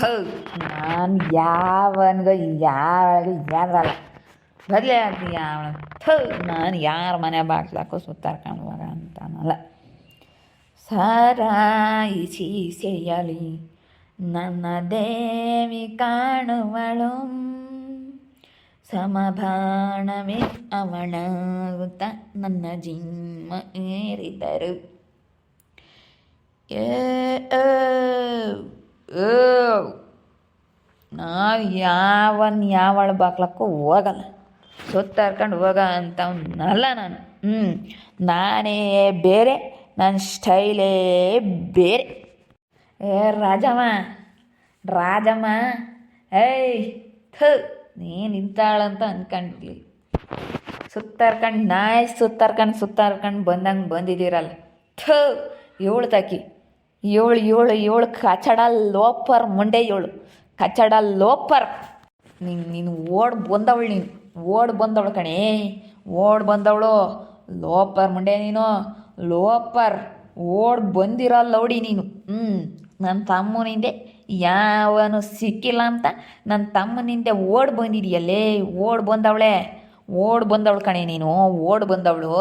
ಥು ನಾನು ಯಾವನ್ಗ ಯಾವಳಿಗೂ ಯಾರಲ್ಲ ಬದಲೇ ಆಗ್ತೀನಿ ಯಾವ ನಾನು ಯಾರ ಮನೆ ಬಾಗ್ಲಾಕೋ ಕಾಣುವಾಗ ಅಂತಾನಲ್ಲ. ಸಾರಾಯಿಸಿ ಸೆಯಲಿ ನನ್ನ ದೇವಿ ಕಾಣುವಳು. ಸಮಭಾಣವೇ ಅವಣಾಗುತ್ತ ನನ್ನ ಜಿಮ್ಮ ಏರಿದರು. ಏ. ನಾವು ಯಾವನ್ ಯಾವಳ ಬಾಕ್ಲಕ್ಕೂ ಹೋಗಲ್ಲ. ಸುತ್ತಾರ್ಕೊಂಡು ಹೋಗ ಅಂತವನ್ನಲ್ಲ ನಾನು. ಹ್ಞೂ ನಾನೇ ಬೇರೆ ನನ್ನ ಸ್ಟೈಲೇ ಬೇರೆ. ಏ, ರಾಜಮ್ಮ ರಾಜಮ್ಮ, ಏಯ್, ಥು ನೀನು ಇಂತಾಳಂತ ಅನ್ಕೊಂಡ್ಲಿ. ಸುತ್ತಾರ್ಕೊಂಡು ನಾಯಿ ಸುತ್ತಾರ್ಕೊಂಡು ಸುತ್ತಾರ್ಕೊಂಡು ಬಂದಂಗೆ ಬಂದಿದ್ದೀರಲ್ಲ. ಥ ಇವಳು ತಾಕಿ ಏಳು ಏಳು ಏಳು, ಕಚಡ ಲೋಪರ್, ಮುಂಡೆ ಏಳು. ಕಚಡ ಲೋಪರ್. ನೀನು ನೀನು ಓಡ್ ಬಂದವಳು ನೀನು. ಓಡ್ ಬಂದವಳು ಕಣೇ. ಓಡ್ ಬಂದವಳು. ಲೋಪರ್, ಮುಂಡೆ ನೀನು. ಲೋಪರ್. ಓಡ್ ಬಂದಿರೋ ಲೌಡಿ ನೀನು. ಹ್ಞೂ ನನ್ನ ತಮ್ಮನಿಂದೆ ಯಾವನು ಸಿಕ್ಕಿಲ್ಲ ಅಂತ ನನ್ನ ತಮ್ಮನಿಂದೆ ಓಡ್ ಬಂದಿದೆಯಲ್ಲೇ. ಓಡ್ ಬಂದವಳೆ. ಓಡ್ ಬಂದವಳು ಕಣೆ ನೀನು. ಓಡ್ ಬಂದವಳು.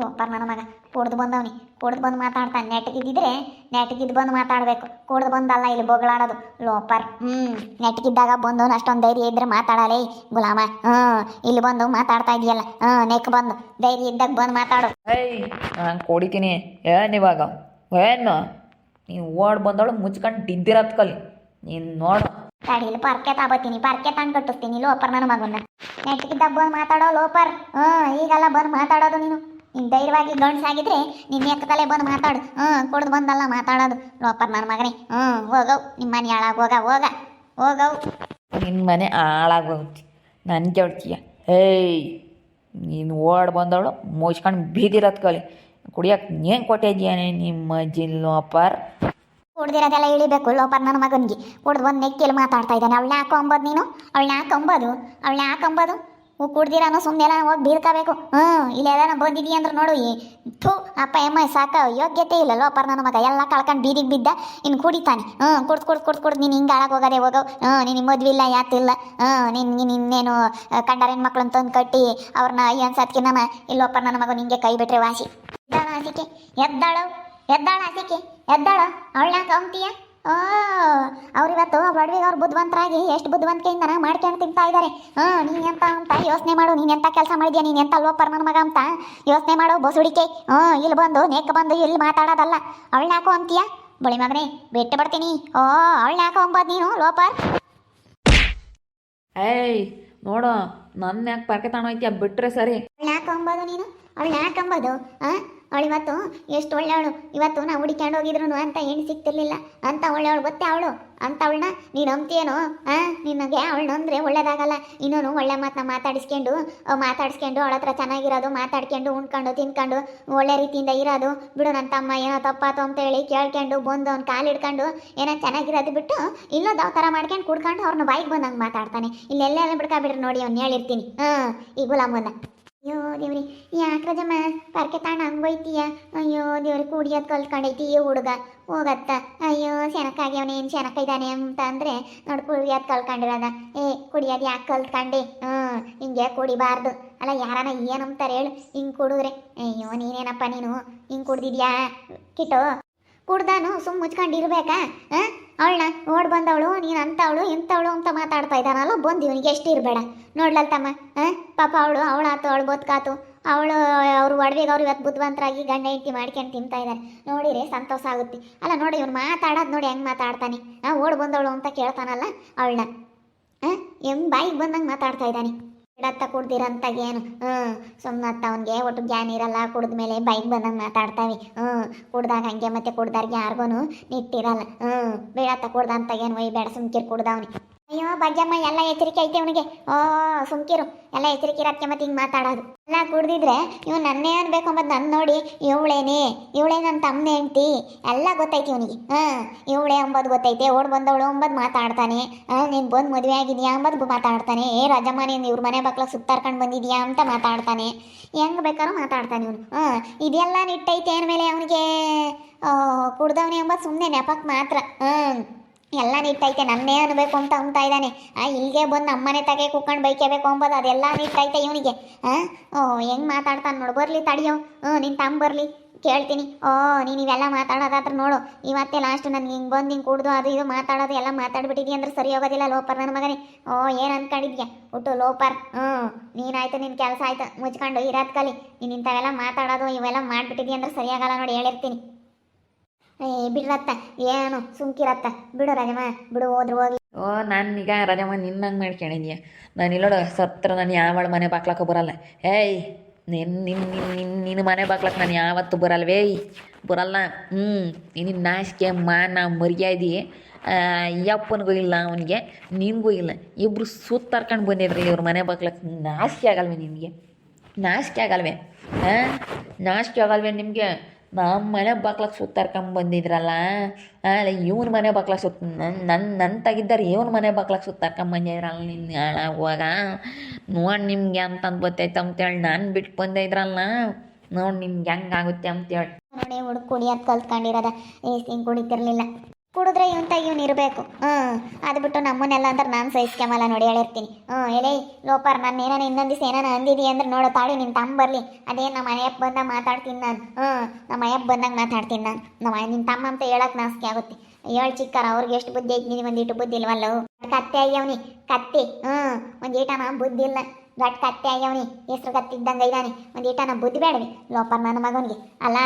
ಲೋಪರ್, ನನ್ನ ಮಗ. ಕುಡ್ದು ಬಂದವನಿ ಕುಡ್ದು ಬಂದು ಮಾತಾಡ್ತಾನೆ. ನೆಟ್ಗಿದ್ದಿದ್ರೆ ನೆಟ್ಗಿದ್ದು ಬಂದು ಮಾತಾಡಬೇಕು. ಕುಡ್ದು ಬಂದಲ್ಲ ಇಲ್ಲಿ ಬೊಗಳಾಡೋದು. ಲೋಪರ್. ಹ್ಞೂ ನೆಟ್ಗಿದ್ದಾಗ ಬಂದು ಅಷ್ಟೊಂದು ಧೈರ್ಯ ಇದ್ರೆ ಮಾತಾಡಲೇ ಗುಲಾಮ. ಹ್ಞೂ ಇಲ್ಲಿ ಬಂದು ಮಾತಾಡ್ತಾ ಇದೆಯಲ್ಲ ಹ್ಞೂ ನೆಕ್ ಬಂದು. ಧೈರ್ಯ ಇದ್ದಾಗ ಬಂದು ಮಾತಾಡು. ಏಯ್ ನಾನು ಕೊಡಿತೀನಿ. ಏನು ಇವಾಗ ಏನು ನೀನು ಓಡ್ ಬಂದವಳು ಮುಚ್ಕೊಂಡು ಡಿದ್ದಿರತ್ಕಲಿ ನೀನು ನೋಡು. ಗಾಡಿಯಲ್ಲಿ ಪರ್ಕೆ ತಾಬತ್ತೀನಿ ಪರ್ಕೆ ತಂದು ಕಟ್ಟಿಸ್ತೀನಿ. ಲೋಪರ್ ನನ್ನ ಮಗನ್ನ ನೆಟ್ಗಿದ್ದಾಗ ಬಂದು ಮಾತಾಡೋ ಲೋಪರ್. ಹ್ಞೂ ಈಗೆಲ್ಲ ಬಂದು ಮಾತಾಡೋದು ನೀನು. ನೀನು ಧೈರ್ಯವಾಗಿ ಗಂಡಸಾಗಿದ್ರೆ ನಿನ್ನ ಎಕ್ಕತಲೆ ಬಂದು ಮಾತಾಡು. ಹ್ಞೂ ಕುಡ್ದು ಬಂದಲ್ಲ ಮಾತಾಡೋದು. ಲೋಪರ್ ನನ್ನ ಮಗನೇ. ಹ್ಞೂ ಹೋಗವ್ ನಿಮ್ಮ ಮನೆ ಹಾಳಾಗಿ ಹೋಗ ಹೋಗ. ಹೋಗವ್ ನಿನ್ನ ಮನೆ ಹಾಳಾಗೋಗ್ತಿ ನನ್ನ ಕೇಳ್ತೀಯ. ಏಯ್ ನೀನು ಓಡ್ ಬಂದವಳು ಮುಚ್ಕೊಂಡು ಬೀದಿರತ್ ಕುಡಿಯೋಕೆ ಕುಡಿಯಕ್ಕೆ ಏನು ಕೊಟ್ಟಿದ್ಯಾನೆ ನಿಮ್ಮ ಜಿಲ್ಲೋಪರ್ ಕುಡ್ದಿರೋದೆಲ್ಲ ಇಳಿಬೇಕು ಲೋಪರ್ ನನ್ನ ಮಗನಿಗೆ. ಕುಡ್ದು ಬಂದು ನೆಕ್ಕಿಯಲ್ಲಿ ಮಾತಾಡ್ತಾ ಇದ್ದಾನೆ. ಅವಳನ್ನ ಹಾಕೊಂಬೋದು ನೀನು? ಅವಳನ್ನ ಹಾಕೊಂಬೋದು ಅವಳನ್ನ ಹಾಕೊಂಬೋದು ಹೂ ಕುಡ್ದಿರಾನು ಸುಮ್ಮನೆ ಹೋಗಿ ಬೀಳ್ಕೋಬೇಕು ಹ್ಞೂ ಇಲ್ಲಿ ಎಲ್ಲಾನ ಬಂದಿದ್ದೀ ಅಂದ್ರೆ ನೋಡು ಥೂ, ಅಪ್ಪ, ಎಮ್ಮ, ಸಾಕ, ಯೋಗ್ಯತೆ ಇಲ್ಲ ಅಪ್ಪ ನನ್ನ ಮಗ. ಎಲ್ಲ ಕಳ್ಕೊಂಡು ಬೀದಿಗೆ ಬಿದ್ದ ಇನ್ನು ಕುಡಿತಾನೆ. ಹ್ಞೂ ಕುಡ್ದು ಕುಡ್ದು ಕುಡ್ದು ನೀನು ಹಿಂಗೆ ಆಳಾಗ ಹೋಗೋದೆ, ಹೋಗೋ. ಹ್ಞೂ ನಿನ್ನ ಮದುವೆ ಇಲ್ಲ ಯಾತಿಲ್ಲ ಹ್ಞೂ ನಿನ್ನ ನೀನು ಇನ್ನೇನು ಕಂಡರ ಹೆಣ್ಮಕ್ಳನ್ನ ತಂದು ಕಟ್ಟಿ ಅವ್ರನ್ನ ಅಯ್ಯ ಅನ್ಸತ್ಕೆ ನಾನು ನನ್ನ ಮಗ ನಿಂಗೆ ಕೈ ಬಿಟ್ಟರೆ ವಾಸಿ. ಎದ್ದಾಳ ಆಸಿಕೆ ಎದ್ದಾಳು, ಎದ್ದಾಳ ಆಸಿಕೆ ಎದ್ದಾಳ ಅವಳನ್ನ ಕಂತೀಯ ಓ ಅವ್ರು ಇವತ್ತು ಬಡವಿಗೆ ಅವ್ರು ಬುದ್ಧಿವಂತರಾಗಿ ಎಷ್ಟು ಬುದ್ಧಿವಂತಿಕೆಯಿಂದ ಮಾಡ್ಕೊಂಡು ತಿಂತಾ ಇದ್ದಾರೆ ಹಾಂ ನೀನು ಎಂತ ಅಂತ ಯೋಚನೆ ಮಾಡು ನೀನು ಎಂತ ಕೆಲಸ ಮಾಡಿದ್ಯಾ ನೀನು ಎಂತ ಲೋಪರ್ ನನ್ನ ಮಗ ಅಂತ ಯೋಚನೆ ಮಾಡು ಬಸುಡಿಕೆ. ಹ್ಞೂ ಇಲ್ಲಿ ಬಂದು ನೆಕ್ ಬಂದು ಇಲ್ಲಿ ಮಾತಾಡೋದಲ್ಲ. ಅವಳನ್ನ ಹಾಕೋ ಅಂತೀಯ? ಬಳಿ ಮಗನೇ ಬಿಟ್ಟು ಬರ್ತೀನಿ ಓ ಅವಳನ್ನ ಹಾಕೋ ಅಂಬೋದು ನೀನು ಲೋಪರ್ ಏಯ್ ನೋಡು ನನ್ನ ಯಾಕೆ ಪರ್ಕೆ ತಗೊಂಡೋಯ್ತೀಯ ಬಿಟ್ರೆ ಸರಿ. ಅವಳನ್ನ ಯಾಕೆ ಅಂಬೋದು ನೀನು? ಅವಳನ್ನ ಯಾಕೆ ಅಂಬೋದು ಹಾಂ? ಅವಳು ಇವತ್ತು ಎಷ್ಟು ಒಳ್ಳೆಯವಳು. ಇವತ್ತು ನಾ ಹುಡಿಕೊಂಡು ಹೋಗಿದ್ರು ಅಂತ ಹೆಣ್ಣು ಸಿಗ್ತಿರ್ಲಿಲ್ಲ. ಅಂತ ಒಳ್ಳೆಯವಳು ಗೊತ್ತೇ ಅವಳು? ಅಂತ ಅವಳನ್ನ, ನೀನು ಅಂತೀಯೇನೋ ಹಾಂ ನಿನಗೆ ಅವಳನ್ನ ಅಂದರೆ ಒಳ್ಳೇದಾಗಲ್ಲ. ಇನ್ನೂ ಒಳ್ಳೆ ಮಾತನ್ನ ಮಾತಾಡಿಸ್ಕೊಂಡು ಮಾತಾಡಿಸ್ಕೊಂಡು ಅವಳ ಹತ್ರ ಚೆನ್ನಾಗಿರೋದು ಮಾತಾಡ್ಕೊಂಡು, ಉಣ್ಕೊಂಡು, ತಿನ್ಕೊಂಡು, ಒಳ್ಳೆ ರೀತಿಯಿಂದ ಇರೋದು. ಬಿಡು ನನ್ನ ತಮ್ಮ, ಏನೋ ತಪ್ಪಾತು ಅಂತ ಹೇಳಿ ಕೇಳ್ಕೊಂಡು ಬಂದು ಅವ್ನ ಕಾಲು ಹಿಡ್ಕೊಂಡು ಏನೋ ಚೆನ್ನಾಗಿರೋದು ಬಿಟ್ಟು ಇನ್ನೊಂದು ಯಾವ ಥರ ಮಾಡ್ಕೊಂಡು ಕುಡ್ಕೊಂಡು ಅವ್ರನ್ನ ಬಾಯಿಗೆ ಬಂದಂಗೆ ಮಾತಾಡ್ತಾನೆ. ಇಲ್ಲೆಲ್ಲ ಬಿಡ್ಕೊಬಿಡ್ರಿ ನೋಡಿ, ಅವ್ನು ಹೇಳಿರ್ತೀನಿ ಹಾಂ ಈ ಗುಲಾಮನ್ನ ಅಯ್ಯೋ ದೇವ್ರಿ ಯಾಕ್ರಜಮ್ಮ ಪರ್ಕೆ ತಾಣ ಹಂಗೋಯ್ತೀಯ ಅಯ್ಯೋ ದೇವ್ರಿ, ಕುಡಿಯೋದು ಕಲ್ತ್ಕೊಂಡೈತಿ ಈ ಹುಡುಗ. ಹೋಗತ್ತ. ಅಯ್ಯೋ ಶೆನಕ್ಕಾಗ್ಯವನೇ ಏನು ಸೆನಕ ಇದ್ದಾನೆ ಅಂತ ಅಂದರೆ ನೋಡಿ ಕುಡಿಯೋದು ಕಲ್ತ್ಕೊಂಡಿರೋದ. ಏ, ಕುಡಿಯೋದು ಯಾಕೆ ಕಲ್ತ್ಕೊಂಡೆ? ಹ್ಞೂ, ಹಿಂಗೆ ಕುಡಿಬಾರ್ದು. ಅಲ್ಲ, ಯಾರನ ಏನಂತಾರೆ ಹೇಳು. ಹಿಂಗೆ ಕುಡಿದ್ರೆ. ಅಯ್ಯೋ, ನೀನೇನಪ್ಪ ನೀನು? ಹಿಂಗೆ ಕುಡ್ದಿದ್ಯಾ? ಕಿಟೋ. ಕುಡ್ದಾನು ಸುಮ್ಮ ಮುಚ್ಕೊಂಡು ಇರ್ಬೇಕಾ? ಹಾಂ? ಅವಳನ್ನ ಓಡ್ ಬಂದವಳು, ನೀನು ಅಂತವಳು, ಇಂಥವಳು ಅಂತ ಮಾತಾಡ್ತಾ ಇದ್ದಾನಲ್ಲ ಬಂದು ಇವನಿಗೆ ಎಷ್ಟು ಇರಬೇಡ. ನೋಡ್ಲಲ್ ತಮ್ಮ ಹಾಂ? ಪಾಪ ಅವಳು ಅವಳಾತು ಅವಳು ಬದುಕಾತು ಅವಳು, ಅವ್ರು ಒಡವೆಗೆ ಅವ್ರು ಇವತ್ತು ಬುದ್ಧಿವಂತರಾಗಿ ಗಂಡ ಹೆಂಡತಿ ಮಾಡ್ಕೊಂಡು ತಿಂತಾ ಇದ್ದಾರೆ ನೋಡಿರಿ ಸಂತೋಷ ಆಗುತ್ತೆ. ಅಲ್ಲ ನೋಡಿ, ಇವ್ನು ಮಾತಾಡೋದು ನೋಡಿ ಹೆಂಗೆ ಮಾತಾಡ್ತಾನೆ. ಓಡ್ ಬಂದವಳು ಅಂತ ಕೇಳ್ತಾನಲ್ಲ ಅವಳನ್ನ ಹಾಂ? ಹೆಂಗ್ ಬಾಯಿಗೆ ಬಂದಂಗೆ ಮಾತಾಡ್ತಾ ಇದ್ದಾನೆ. ಬಿಡತ್ತ ಕುಡ್ದಿರಂತ ಏನು? ಹ್ಞೂ ಸುಮ್ಮನತ್ತ ಅವನಿಗೆ ಒಟ್ಟು ಜ್ಞಾನ ಇರಲ್ಲ ಕುಡ್ದ ಮೇಲೆ ಬೈಕ್ ಬಂದಂಗೆ ಮಾತಾಡ್ತಾವೆ. ಹ್ಞೂ ಕುಡ್ದಾಗ ಹಂಗೆ ಮತ್ತೆ ಕುಡ್ದಾರ್ಗೆ ಯಾರಿಗೂ ನಿಟ್ಟಿರಲ್ಲ. ಹ್ಞೂ ಬೇಡತ್ತ ಕುಡ್ದಂತ ಏನು ಒಯ್ ಬೇಡ ಸುಮ್ಕಿರ್ ಕುಡ್ದವನಿ ಅಯ್ಯೋ, ಬಜ್ಜಮ್ಮ, ಎಲ್ಲ ಎಚ್ಚರಿಕೆ ಐತೆ ಅವನಿಗೆ. ಓ, ಸುಮ್ಕಿರು. ಎಲ್ಲ ಎಚ್ಚರಿಕೆ ಇರೋಕ್ಕೆ ಮತ್ತೆ ಹಿಂಗೆ ಮಾತಾಡೋದು. ಎಲ್ಲ ಕುಡ್ದಿದ್ರೆ ಇವ್ ನನ್ನೇ ಅನ್ಬೇಕು ಅಂಬದ್ ನನ್ನ ನೋಡಿ. ಇವಳೇನೆ, ಇವಳೇ ನನ್ನ ತಮ್ಮನೇ ಹೆಂಡ್ತಿ. ಎಲ್ಲ ಗೊತ್ತೈತಿ ಇವನಿಗೆ. ಹಾಂ, ಇವಳೇ ಅಂಬದು ಗೊತ್ತೈತೆ. ಓಡ್ ಬಂದವಳು ಅಂಬದ್ ಮಾತಾಡ್ತಾನೆ. ನೀನು ಬಂದು ಮದುವೆ ಆಗಿದ್ಯಾ ಅಂಬದ್ ಮಾತಾಡ್ತಾನೆ. ಏ, ರಾಜಮ್ಮ, ನೀನು ಇವ್ರ ಮನೆ ಬಾಕ್ಲ ಸುತ್ತಾರ್ಕೊಂಡು ಬಂದಿದ್ಯಾ ಅಂತ ಮಾತಾಡ್ತಾನೆ. ಹೆಂಗ್ ಬೇಕಾದ್ರೂ ಮಾತಾಡ್ತಾನೆ ಇವನು. ಹಾಂ, ಇದೆಲ್ಲ ನಿಟ್ಟೈತೆ ಅಂದಮೇಲೆ ಅವನಿಗೆ. ಕುಡ್ದವನೇ ಎಂಬ ಸುಮ್ಮನೆ ನೆಪಕ್ಕೆ ಮಾತ್ರ. ಹಾಂ. ಎಲ್ಲ ನಿಟ್ಟೈತೆ ನನ್ನೇ ಅನ್ಬೇಕು ಅಂತ ಅಂತ ಇದ್ದಾನೆ. ಇಲ್ಲಿಗೆ ಬಂದು ನಮ್ಮನೆ ತಗೆ ಕುಕ್ಕೊಂಡು ಬೈಕೇಬೇಕು ಅಂಬೋದು, ಅದೆಲ್ಲ ನಿಟ್ಟೈತೆ ಇವನಿಗೆ. ಹಾಂ ಓ, ಹೆಂಗೆ ಮಾತಾಡ್ತಾನೆ ನೋಡು, ಬರಲಿ ತಡಿಯೋ. ಹ್ಞೂ ನಿನ್ನ ತಮ್ಮ ಬರಲಿ, ಕೇಳ್ತೀನಿ. ಓ, ನೀನು ಇವೆಲ್ಲ ಮಾತಾಡೋದಾದ್ರೆ ನೋಡು. ಇವತ್ತೆ ಲಾಸ್ಟ್ ನನಗೆ ಹಿಂಗೆ ಬಂದು ಹಿಂಗೆ ಕುಡ್ದು, ಅದು ಇದು ಮಾತಾಡೋದು, ಎಲ್ಲ ಮಾತಾಡ್ಬಿಟ್ಟಿದ್ಯ ಅಂದ್ರೆ ಸರಿ ಹೋಗೋದಿಲ್ಲ ಲೋಪರ್ ನನ್ನ ಮಗನೇ. ಓ, ಏನು ಅಂದ್ಕೊಂಡಿದ್ಯಾ ಒಟ್ಟು ಲೋಪರ್. ಹ್ಞೂ, ನೀನಾಯ್ತು ನಿನ್ನ ಕೆಲಸ ಆಯ್ತು. ಮುಚ್ಕೊಂಡು ಇರೋದ್ ಕಲಿ. ನೀನು ಇಂಥವೆಲ್ಲ ಮಾತಾಡೋದು, ಇವೆಲ್ಲ ಮಾಡಿಬಿಟ್ಟಿದ್ಯ ಅಂದ್ರೆ ಸರಿಯಾಗಲ್ಲ ನೋಡಿ, ಹೇಳಿರ್ತೀನಿ. ಏ ಬಿಡ್ರತ್ತ ಏನು ಸುಂಕಿರತ್ತ ಬಿಡು ರಾಜಮ್ಮ, ಬಿಡು, ಹೋದ್ರು, ಹೋಗಿ. ಓ, ನಾನು ಈಗ ರಜಮ್ಮ ನಿನ್ನಂಗೆ ಮಾಡ್ಕೊಂಡಿದ್ಯ ನಾನು ಇಲ್ಲೋಡು, ಸತ್ರ ನಾನು ಯಾವಳ ಮನೆ ಬಾಕ್ಲಕ್ಕ ಬರಲ್ಲ. ಏಯ್ ನಿನ್ನ ನಿನ್ನ ನಿನ್ನ ನಿನ್ನ ಮನೆ ಬಾಕ್ಲಕ್ಕೆ ನಾನು ಯಾವತ್ತೂ ಬರಲ್ವೇ? ಬರಲ್ಲ. ಹ್ಞೂ ನಿನ್ನ ನಾಚಿಕೆ ನಾ ಮರ್ಯಾದೆ ಅಯ್ಯಪ್ಪನಿಗೂ ಇಲ್ಲ ಅವನಿಗೆ, ನಿನಗೂ ಇಲ್ಲ. ಇಬ್ಬರು ಸುತ್ತರ್ಕೊಂಡು ಬಂದಿದ್ರಿ ಇವ್ರ ಮನೆ ಬಾಕ್ಲಕ್ಕೆ ನಾಚಿಕೆ ಆಗಲ್ವೇ ನಿನಗೆ? ನಾಚಿಕೆ ಆಗಲ್ವೇ? ಹಾಂ ನಾಚಿಕೆ ಆಗಲ್ವೇ ನಿಮಗೆ? ನಮ್ಮ ಮನೆ ಬಾಕ್ಲಕ್ಕೆ ಸುತ್ತಾರ್ಕೊಂಡ್ ಬಂದಿದ್ರಲ್ಲ ಅಲ್ಲ ಇವ್ನ ಮನೆ ಬಾಕ್ಲಕ್ಕೆ ಸುತ್ತ ನನ್ನ ನನ್ನ ನನ್ನ ತೆಗಿದ್ದಾರೆ ಇವ್ನ ಮನೆ ಬಾಕ್ಲಕ್ಕೆ ಸುತ್ತಾರ್ಕೊಂಡ್ ಬಂದಿದ್ರಲ್ಲ ನಿನ್ನ ಹಾಳಾಗುವಾಗ ನೋಡಿ ನಿಮ್ಗೆ ಅಂತಂದು ಗೊತ್ತೈತೆ ಅಂತೇಳಿ ನಾನು ಬಿಟ್ಟು ಬಂದಿದ್ರಲ್ಲ, ನೋಡಿ ನಿಮ್ಗೆ ಹೆಂಗಾಗುತ್ತೆ ಅಂತೇಳಿ ನೋಡಿ ಹುಡುಗ ಕುಡಿಯೋದು ಕಲ್ತ್ಕೊಂಡಿರೋದ ಹಿಂಗೆ ಕುಡಿತಿರ್ಲಿಲ್ಲ ಕುಡಿದ್ರೆ ಇವಂತ ಇವನ್ ಇರಬೇಕು. ಹ್ಞೂ ಅದು ನಮ್ಮನ್ನೆಲ್ಲ ಅಂದ್ರೆ ನಾನು ಸಹಿಸ್ಕೊಂಬಲ್ಲ ನೋಡಿ ಹೇಳಿರ್ತೀನಿ ಹ್ಞೂ ಎಲೇ, ಲೋಪರ್, ನಾನು ಏನಾನ ಇನ್ನೊಂದು ದಿವಸ ಏನಾನ ಅಂದಿದಿ ಅಂದ್ರೆ ನೋಡೋ, ತಾಳಿ ನಿನ್ನ ತಮ್ಮ ಬರಲಿ. ಅದೇನು ನಮ್ಮ ಮನೆಯಪ್ಪ ಬಂದಾಗ ಮಾತಾಡ್ತೀನಿ ನಾನು. ಹ್ಞೂ ನಮ್ಮ ಅಯ್ಯಪ್ಪ ಬಂದಾಗ ಮಾತಾಡ್ತೀನಿ ನಾನು. ನಮ್ಮ ನಿನ್ನ ತಮ್ಮ ಅಂತ ಹೇಳಕ್ಕೆ ನಾಸಿಕೆ ಆಗುತ್ತೆ. ಹೇಳಿ ಚಿಕ್ಕರ, ಅವ್ರಿಗೆ ಎಷ್ಟು ಬುದ್ಧಿ ಐತಿ ಒಂದು ಒಂದಿಟ್ಟು ಬುದ್ಧಿ ಇಲ್ವಲ್ಲವು ಕತ್ತೆ ಅಯ್ಯವನಿ ಕತ್ತಿ. ಹ್ಞೂ ಒಂದು ಈಟನ ಬುದ್ಧಿ ಇಲ್ಲ. ದೊಡ್ಡ ಕತ್ತೆ ಆಗ್ಯವನಿ, ಹೆಸ್ರು ಕತ್ತಿದ್ದಂಗೆ ಇದ್ದಾನೆ ಒಂದು ನಮ್ಮ ಬುದ್ಧಿ ಬೇಡವಿ ಲೋಪರ್ ನನ್ನ ಮಗನಿಗೆ. ಅಲ್ಲ,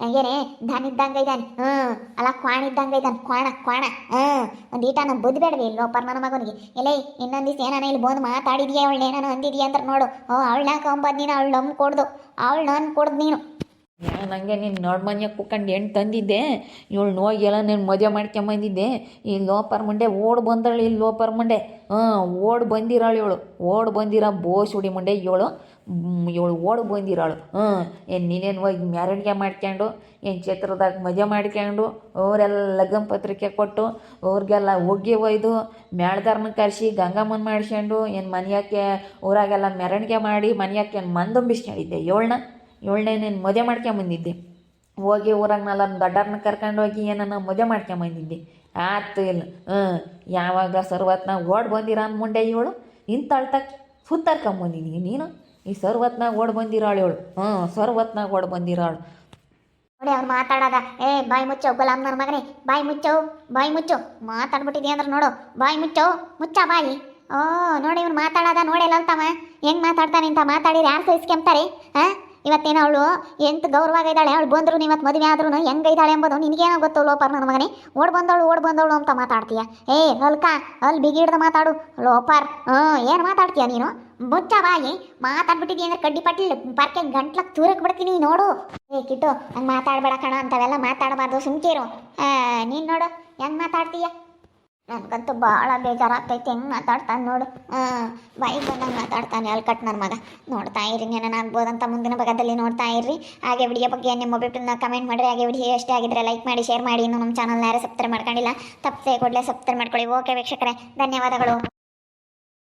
ಹಂಗೇನೆ, ಧನ ಇದ್ದಂಗೆ ಇದ್ದಾನೆ ಹ್ಞೂ, ಅಲ್ಲ, ಕ್ವಾಣ ಇದ್ದಂಗೆ ಇದ್ದಾನೆ ಕ್ವಾಣ ಕ್ವಾಣ. ಹ್ಞೂ, ಒಂದು ನಮ್ಮ ಬುದ್ಧಿ ಬೇಡವಿ ಲೋಪರ್ ನನ್ನ ಮಗನಿಗೆ. ಎಲೇ ಇನ್ನೊಂದು ದಿವಸ ಏನಾನ ಇಲ್ಲಿ ಬಂದು ಮಾತಾಡಿದ್ಯಾ, ಅವಳು ಏನಾನ ಅಂದಿದ್ಯಾ ಅಂತ ನೋಡು. ಓ ಅವಳನ್ನ ಕಂಬದ್ ನೀನು, ಅವಳು ನಮ್ಮ ಕೊಡ್ದು. ಅವಳು ನಾನು ಕೊಡ್ದು ನೀನು. ನನಗೆ ನೀನು ನೋಡ್ ಮನ್ಯಾಗ ಕುಕ್ಕಂಡು ಹೆಣ್ಣು ತಂದಿದ್ದೆ. ಇವಳು ಹೋಗಿಲ್ಲ ನೀನು ಮದುವೆ ಮಾಡ್ಕೊಂಬಂದಿದ್ದೆ. ಈ ಲೋಪರ್ ಮುಂಡೆ ಓಡ್ ಬಂದಳು ಈ ಲೋಪರ್ ಮುಂಡೆ. ಹಾಂ, ಓಡ್ ಬಂದಿರಾಳು ಇವಳು. ಓಡ್ ಬಂದಿರೋ ಬೋಸುಡಿ ಮಂಡೆ ಇವಳು. ಇವಳು ಓಡ್ ಬಂದಿರಾಳು ಹಾಂ, ಏನು ನೀನೇನು ಹೋಗಿ ಮ್ಯಾರೇಜ್ಗೆ ಮಾಡ್ಕೊಂಡು, ಏನು ಚಿತ್ರದಾಗ ಮದುವೆ ಮಾಡ್ಕೊಂಡು, ಅವರೆಲ್ಲ ಪತ್ರಿಕೆ ಕೊಟ್ಟು, ಅವ್ರಿಗೆಲ್ಲ ಒಗ್ಗಿ ಒಯ್ದು ಮೇಳ್ದಾರನ ಕರೆಸಿ, ಗಂಗಮ್ಮನ ಮಾಡ್ಸ್ಕೊಂಡು, ಏನು ಮನೆಯಾಕೆ ಊರಾಗೆಲ್ಲ ಮೆರವಣಿಗೆ ಮಾಡಿ, ಮನೆಯಾಕೆ ಏನು ಮಂದಂಬಿಸ್ಕೊಂಡಿದ್ದೆ ಇವಳನ್ನ? ಏಳನೇ ನೀನು ಮದುವೆ ಮಾಡ್ಕೊಂಬಂದಿದ್ದೆ ಹೋಗಿ ಊರಾಗ ನಾಲ್ ಕರ್ಕೊಂಡು ಹೋಗಿ ಏನನ್ನ ಮದುವೆ ಮಾಡ್ಕೊಂಬಂದಿದ್ದೆ ಆತು ಇಲ್ಲ ಹ್ಞೂ, ಯಾವಾಗ ಸರ್ವತ್ನಾಗ ಓಡ್ ಬಂದಿರೋ ಅಂದ್ ಮುಂಡೆ ಇವಳು ಇಂತಳ್ತಕ್ ಸುತ್ತಾರ್ಕೊಂಬಂದಿದ್ದೀನಿ ನೀನು. ಈ ಸರ್ವತ್ನಾಗ ಓಡ್ ಬಂದಿರಾಳು ಇವಳು, ಹ್ಞೂ ಸರ್ವತ್ನಾಗ ಓಡ್ ಬಂದಿರಾಳು. ನೋಡಿ ಅವ್ರು ಮಾತಾಡೋದ, ಏ, ಬಾಯಿ ಮುಚ್ಚೋ ಗುಲಾಮ್ ನನ್ನ ಮಗನೇ, ಬಾಯಿ ಮುಚ್ಚೋ ಬಾಯಿ ಮುಚ್ಚೋ. ಮಾತಾಡ್ಬಿಟ್ಟಿದ್ಯಾ ಅಂದ್ರೆ ನೋಡು, ಬಾಯಿ ಮುಚ್ಚೋ, ಮುಚ್ಚ ಬಾಯಿ. ಓ, ನೋಡಿ ಇವ್ನು ಮಾತಾಡೋದ ನೋಡಿಲ್ಲ ಅಂತಮ್ಮ ಹೆಂಗ್ ಮಾತಾಡ್ತಾನೆ ಅಂತ ಮಾತಾಡಿರಿ ಯಾರು ಸಹಿಸ್ಕೊಂತಾರೆ ಹಾ? ಇವತ್ತೇನೋ ಅವಳು ಎಂತ ಇದ್ದಾಳೆ, ಅವಳು ಬಂದ್ರು ಇವತ್ತು ಮದುವೆ ಆದ್ರೂ ಹೆಂಗೆ ಇದ್ದಾಳೆ ಎಂಬುದು ನಿನಗೇನೋ ಗೊತ್ತು ಲೋಪರ್ ನನ್ನ ಮಗನೇ. ಓಡ್ ಬಂದವಳು ಓಡ್ ಬಂದವಳು ಅಂತ ಮಾತಾಡ್ತೀಯ? ಏ ಅಲ್ಕ ಅಲ್ಲಿ ಬಿಗಿಡ್ದು ಮಾತಾಡು. ಲೋಪರ್, ಹ್ಞೂ, ಏನು ಮಾತಾಡ್ತೀಯ ನೀನು? ಮುಚ್ಚ ಬಾಯಿ. ಮಾತಾಡ್ಬಿಟ್ಟಿದ್ದೀನಿ ಅಂದ್ರೆ ಕಡ್ಡಿ ಪಟ್ಲಿ ಪರ್ಕೆ ಗಂಟ್ಲಕ್ ತೂರಕ್ ಬಿಡ್ತೀನಿ ನೋಡು. ಏ, ಕಿಟ್ಟು, ಹಂಗೆ ಮಾತಾಡ್ಬೇಡ ಕಣ ಅಂತವೆಲ್ಲ ಮಾತಾಡಬಾರ್ದು, ಸುಮ್ಕಿರು. ನೀನು ನೋಡು, ಹೆಂಗೆ ಮಾತಾಡ್ತೀಯ? ನನಗಂತೂ ಭಾಳ ಬೇಜಾರಾಗ್ತೈತೆ. ಹೆಂಗೆ ಮಾತಾಡ್ತಾನೆ ನೋಡು. ಹಾಂ, ಬಾಯಿ ಬಂದಂಗೆ ಮಾತಾಡ್ತಾನೆ ಅಲ್ಲಿ ಕಟ್ ನನ್ನ ಮಗ. ನೋಡ್ತಾ ಇರಿ ನಾನು ಆಗ್ಬೋದಂತ ಮುಂದಿನ ಭಾಗದಲ್ಲಿ ನೋಡ್ತಾ ಇರ್ರಿ. ಹಾಗೆ ವಿಡಿಯೋ ಬಗ್ಗೆ ನಿಮ್ಮ ಮೊಬೈಲ್ನ ಕಮೆಂಟ್ ಮಾಡಿರಿ. ಹಾಗೆ ವಿಡಿಯೋ ಎಷ್ಟೇ ಆಗಿದ್ರೆ ಲೈಕ್ ಮಾಡಿ ಶೇರ್ ಮಾಡಿ. ಇನ್ನು ನಮ್ಮ ಚಾನಲ್ನ ಯಾರು ಸಬ್ಸ್ಕ್ರೈಬ್ ಮಾಡ್ಕೊಂಡಿಲ್ಲ, ತಪ್ಪದೆ ಕೂಡಲೇ ಸಬ್ಸ್ಕ್ರೈಬ್ ಮಾಡ್ಕೊಳ್ಳಿ. ಓಕೆ ವೀಕ್ಷಕರೇ, ಧನ್ಯವಾದಗಳು.